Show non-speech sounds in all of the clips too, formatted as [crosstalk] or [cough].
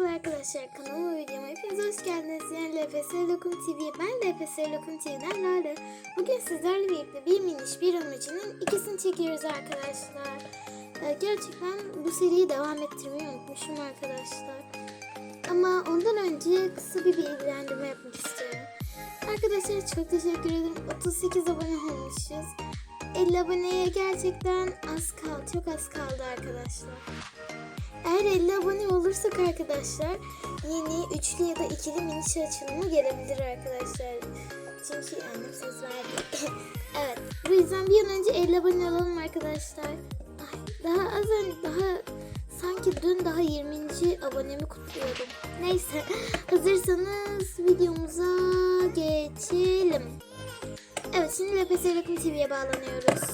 Merhaba arkadaşlar kanalıma videoma hepiniz hoş geldiniz. Yani LFS Lokum TV, ben LFS Lokum TV'den Lale. Bugün sizlerle birlikte bir miniş bir emojinin ikisini çekiyoruz arkadaşlar. Ee, gerçekten bu seriyi devam ettirmeyi unutmuşum arkadaşlar. Ama ondan önce kısa bir bilgilendirme yapmak istiyorum. Arkadaşlar çok teşekkür ederim. 38 abone olmuşuz. 50 aboneye gerçekten az kaldı. Çok az kaldı arkadaşlar. Eğer 50 abone olursak arkadaşlar yeni üçlü ya da ikili miniş açılımı gelebilir arkadaşlar. Çünkü annem söz verdi. [laughs] evet. Bu yüzden bir an önce 50 abone olalım arkadaşlar. Ay, daha az önce daha sanki dün daha 20. abonemi kutluyordum. Neyse. [laughs] Hazırsanız videomuza geçelim. Evet şimdi LPS Rakım TV'ye bağlanıyoruz.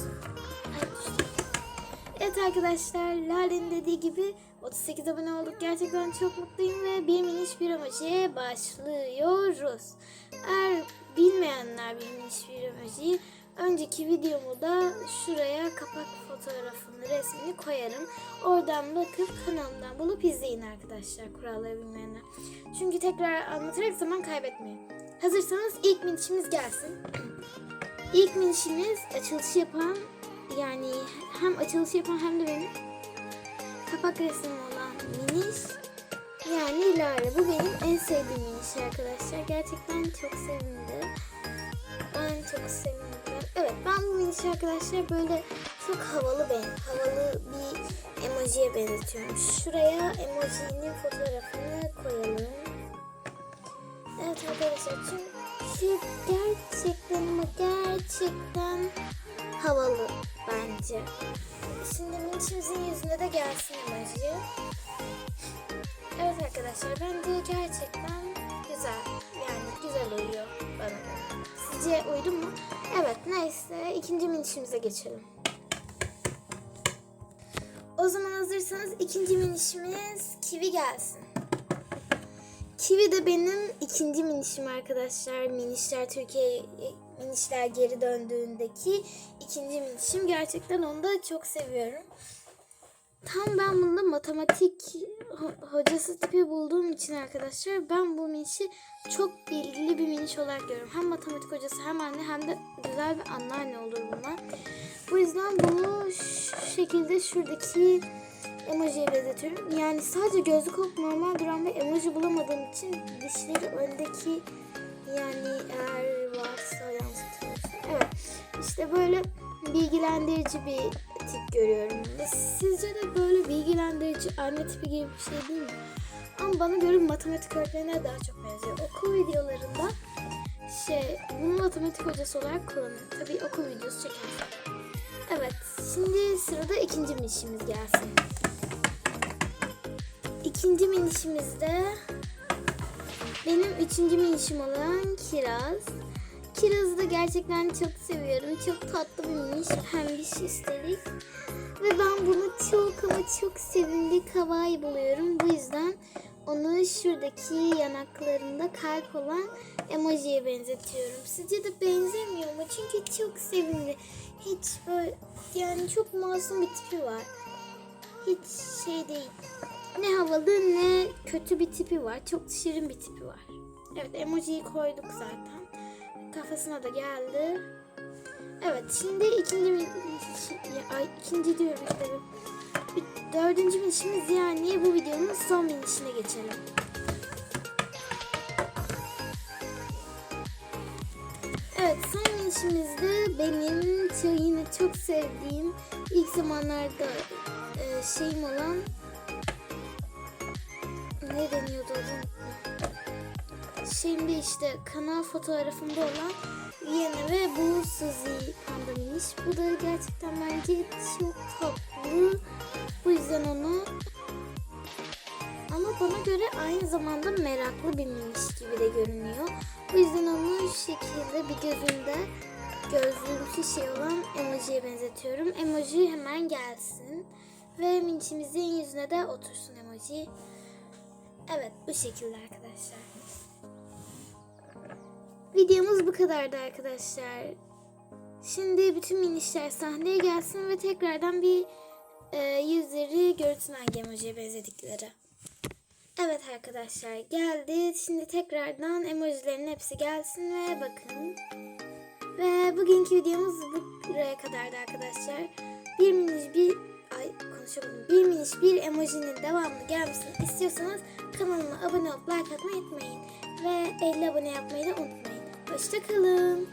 Evet arkadaşlar Lale'nin dediği gibi 38 abone olduk. Gerçekten çok mutluyum ve bir miniş bir emojiye başlıyoruz. Eğer bilmeyenler bir miniş bir emojiyi önceki videomu da şuraya kapak fotoğrafını resmini koyarım. Oradan bakıp kanalımdan bulup izleyin arkadaşlar kuralları bilmeyenler. Çünkü tekrar anlatarak zaman kaybetmeyin. Hazırsanız ilk minişimiz gelsin. İlk minişimiz açılışı yapan yani hem açılışı yapan hem de benim kapak resmi olan miniş yani Lara. Bu benim en sevdiğim miniş arkadaşlar. Gerçekten çok sevindi. Ben çok sevindim. Evet ben bu miniş arkadaşlar böyle çok havalı ben havalı bir emojiye benzetiyorum. Şuraya emojinin fotoğrafını koyalım. Evet arkadaşlar çünkü gerçekten ama gerçekten havalı bence. Şimdi minçimizin yüzüne de gelsin emoji. Evet arkadaşlar bence gerçekten güzel. Yani güzel uyuyor bana. Sizce uydu mu? Evet neyse ikinci minişimize geçelim. O zaman hazırsanız ikinci minişimiz kivi gelsin. Kivi de benim ikinci minişim arkadaşlar. Minişler Türkiye minişler geri döndüğündeki ikinci minişim. Gerçekten onu da çok seviyorum. Tam ben bunda matematik ho- hocası tipi bulduğum için arkadaşlar ben bu minişi çok bilgili bir miniş olarak görüyorum. Hem matematik hocası hem anne hem de güzel bir anneanne olur bunlar. Bu yüzden bunu şu şekilde şuradaki emojiye benzetiyorum. Yani sadece gözlük olup normal duran bir emoji bulamadığım için dişleri öndeki yani eğer işte böyle bilgilendirici bir tip görüyorum. Sizce de böyle bilgilendirici anne tipi gibi bir şey değil mi? Ama bana göre matematik öğretmenine daha çok benziyor. Okul videolarında şey bunu matematik hocası olarak kullanıyor. Tabii okul videosu çekersen. Evet şimdi sırada ikinci minişimiz gelsin. İkinci minişimizde benim üçüncü minişim olan Kiraz. Kiraz'ı da gerçekten çok seviyorum. Çok tatlı bir miniş. Pembiş üstelik. Ve ben bunu çok ama çok sevimli kawaii buluyorum. Bu yüzden onu şuradaki yanaklarında kalp olan emojiye benzetiyorum. Sizce de benzemiyor mu? Çünkü çok sevimli. Hiç böyle yani çok masum bir tipi var. Hiç şey değil. Ne havalı ne kötü bir tipi var. Çok şirin bir tipi var. Evet emojiyi koyduk zaten. Kafasına da geldi. Evet şimdi ikinci ya, ay, ikinci diyorum. Bir, dördüncü minişimiz yani bu videonun son minişine geçelim. Evet son minişimizde benim yine çok sevdiğim ilk zamanlarda e, şeyim olan ne deniyordu onu Şimdi işte kanal fotoğrafımda olan Yene ve bu Suzy Panda Miniş. Bu da gerçekten bence çok tatlı. Bu yüzden onu ama bana göre aynı zamanda meraklı bir miniş gibi de görünüyor. Bu yüzden onu şu şekilde bir gözünde gözlüğümsü şey olan emojiye benzetiyorum. Emoji hemen gelsin. Ve minişimizin yüzüne de otursun emoji. Evet bu şekilde arkadaşlar. Videomuz bu kadardı arkadaşlar. Şimdi bütün minişler sahneye gelsin ve tekrardan bir e, yüzleri görüntülen emojiye benzedikleri. Evet arkadaşlar geldi. Şimdi tekrardan emojilerin hepsi gelsin ve bakın. Ve bugünkü videomuz buraya kadardı arkadaşlar. Bir miniş bir ay konuşamadım. Bir miniş bir emojinin devamlı gelmesini istiyorsanız kanalıma abone olup like atmayı unutmayın. Ve 50 abone yapmayı da unutmayın. Hoşçakalın.